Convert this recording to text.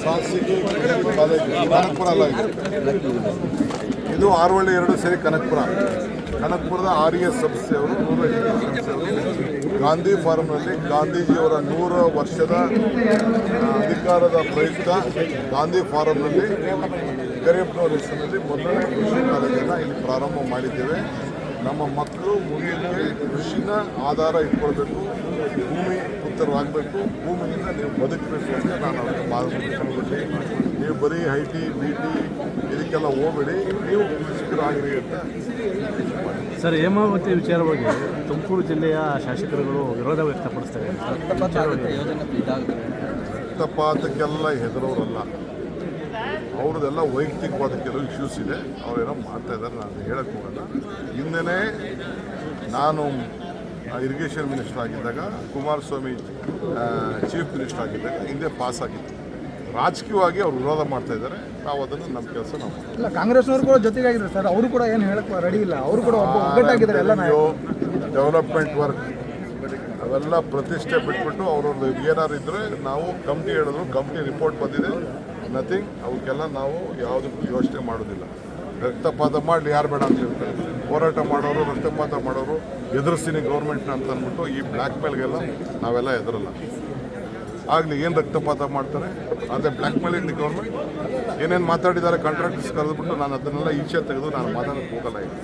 College Kanakapura ಅಲ್ಲ ಇದು. ಆರವಳ್ಳಿ ಎರಡು ಸೇರಿ ಕನಕಪುರ ಕನಕಪುರದ ಆರ್ ಎಸ್ ಸಂಸ್ಥೆಯವರು ನೂರ ಗಾಂಧಿ ಫಾರಂನಲ್ಲಿ ಗಾಂಧೀಜಿಯವರ ನೂರ ವರ್ಷದ ಅಧಿಕಾರದ ಪ್ರಯುಕ್ತ ಗಾಂಧಿ ಫಾರಂನಲ್ಲಿ ಕರಿಯಪ್ಪನವರ ಹೆಸರಿನಲ್ಲಿ ಮೊದಲನೇ ಕೃಷಿ ಕಾಲೇಜನ್ನು ಇಲ್ಲಿ ಪ್ರಾರಂಭ ಮಾಡಿದ್ದೇವೆ ನಮ್ಮ ಮಕ್ಕಳು ಮುಗಿಯೋಕ್ಕೆ ಕೃಷಿನ ಆಧಾರ ಇಟ್ಕೊಳ್ಬೇಕು ಭೂಮಿ ಉತ್ತರವಾಗಬೇಕು ಭೂಮಿಯಿಂದ ನೀವು ಬದುಕಬೇಕು ಅಂತ ನಾನು ಅವ್ರಿಗೆ ಮಾರ್ಗದರ್ಶನ ಕೊಟ್ಟು ನೀವು ಬರೀ ಐ ಟಿ ಬಿ ಟಿ ಇದಕ್ಕೆಲ್ಲ ಹೋಗಬೇಡಿ ನೀವು ಕೃಷಿಕರಾಗಿರಿ ಅಂತ ಸರ್ ಹೇಮಾವತಿ ವಿಚಾರವಾಗಿ ತುಮಕೂರು ಜಿಲ್ಲೆಯ ಶಾಸಕರುಗಳು ವಿರೋಧ ವ್ಯಕ್ತಪಡಿಸ್ತಾರೆ ರಕ್ತಪಾತಕ್ಕೆಲ್ಲ ಹೆದರೋರಲ್ಲ. ಅವ್ರದ್ದೆಲ್ಲ ವೈಯಕ್ತಿಕವಾದ ಕೆಲವು ಇಶ್ಯೂಸ್ ಇದೆ. ಅವರೇನೋ ಮಾಡ್ತಾ ಇದ್ದಾರೆ ನಾನು ಹೇಳಕ್ಕೆ ಹೋಗಲ್ಲ. ಹಿಂದೆನೇ ನಾನು ಇರಿಗೇಷನ್ ಮಿನಿಸ್ಟರ್ ಆಗಿದ್ದಾಗ ಕುಮಾರಸ್ವಾಮಿ ಚೀಫ್ ಮಿನಿಸ್ಟರ್ ಆಗಿದ್ದಾಗ ಹಿಂದೆ ಪಾಸ್ ಆಗಿತ್ತು ರಾಜಕೀಯವಾಗಿ ಅವ್ರು ವಿರೋಧ ಮಾಡ್ತಾ ಇದ್ದಾರೆ. ನಾವು ಅದನ್ನು ನಮ್ಮ ಕೆಲಸ ನಾವು. ಇಲ್ಲ ಕಾಂಗ್ರೆಸ್ನವರು ಕೂಡ ಜೊತೆಗಾಗಿದ್ದಾರೆ ಸರ್. ಅವರು ಕೂಡ ಏನು ಹೇಳಕ್ಕೆ ರೆಡಿ ಇಲ್ಲ. ಅವರು ಕೂಡ ಒಗ್ಗಟ್ಟಾಗಿದ್ದಾರೆ ಎಲ್ಲ. ಡೆವಲಪ್ಮೆಂಟ್ ವರ್ಕ್ ಅವೆಲ್ಲ ಪ್ರತಿಷ್ಠೆ ಬಿಟ್ಬಿಟ್ಟು ಅವ್ರವ್ರದ್ದು ಏನಾರು ಇದ್ದರೆ ನಾವು ಕಂಪ್ನಿ ಹೇಳಿದ್ರು ಕಂಪ್ನಿ ರಿಪೋರ್ಟ್ ಬಂದಿದೆ. ನಥಿಂಗ್ ಅವಕ್ಕೆಲ್ಲ ನಾವು ಯಾವುದಕ್ಕೂ ಯೋಚನೆ ಮಾಡೋದಿಲ್ಲ. ರಕ್ತಪಾತ ಮಾಡಲಿ ಯಾರು ಬೇಡ ಅಂತ ಹೇಳ್ತಾರೆ. ಹೋರಾಟ ಮಾಡೋರು ರಕ್ತಪಾತ ಮಾಡೋರು ಎದುರಿಸ್ತೀನಿ ಗೌರ್ಮೆಂಟ್ನ ಅಂತ ಅಂದ್ಬಿಟ್ಟು ಈ ಬ್ಲ್ಯಾಕ್ ಮೇಲ್ಗೆಲ್ಲ ನಾವೆಲ್ಲ ಎದುರಲ್ಲ ಆಗಲಿ ಏನು ರಕ್ತಪಾತ ಮಾಡ್ತಾರೆ? ಅದೇ ಬ್ಲ್ಯಾಕ್ ಮೇಲ್ ಇರಲಿ ಗೌರ್ಮೆಂಟ್ ಏನೇನು ಮಾತಾಡಿದ್ದಾರೆ ಕಾಂಟ್ರಾಕ್ಟರ್ಸ್ ಕರೆದ್ಬಿಟ್ಟು ನಾನು ಅದನ್ನೆಲ್ಲ ಈಚೆ ತೆಗೆದು ನಾನು ಮಾತಾಡೋಕ್ಕೆ ಹೋಗಲ್ಲ ಈಗ.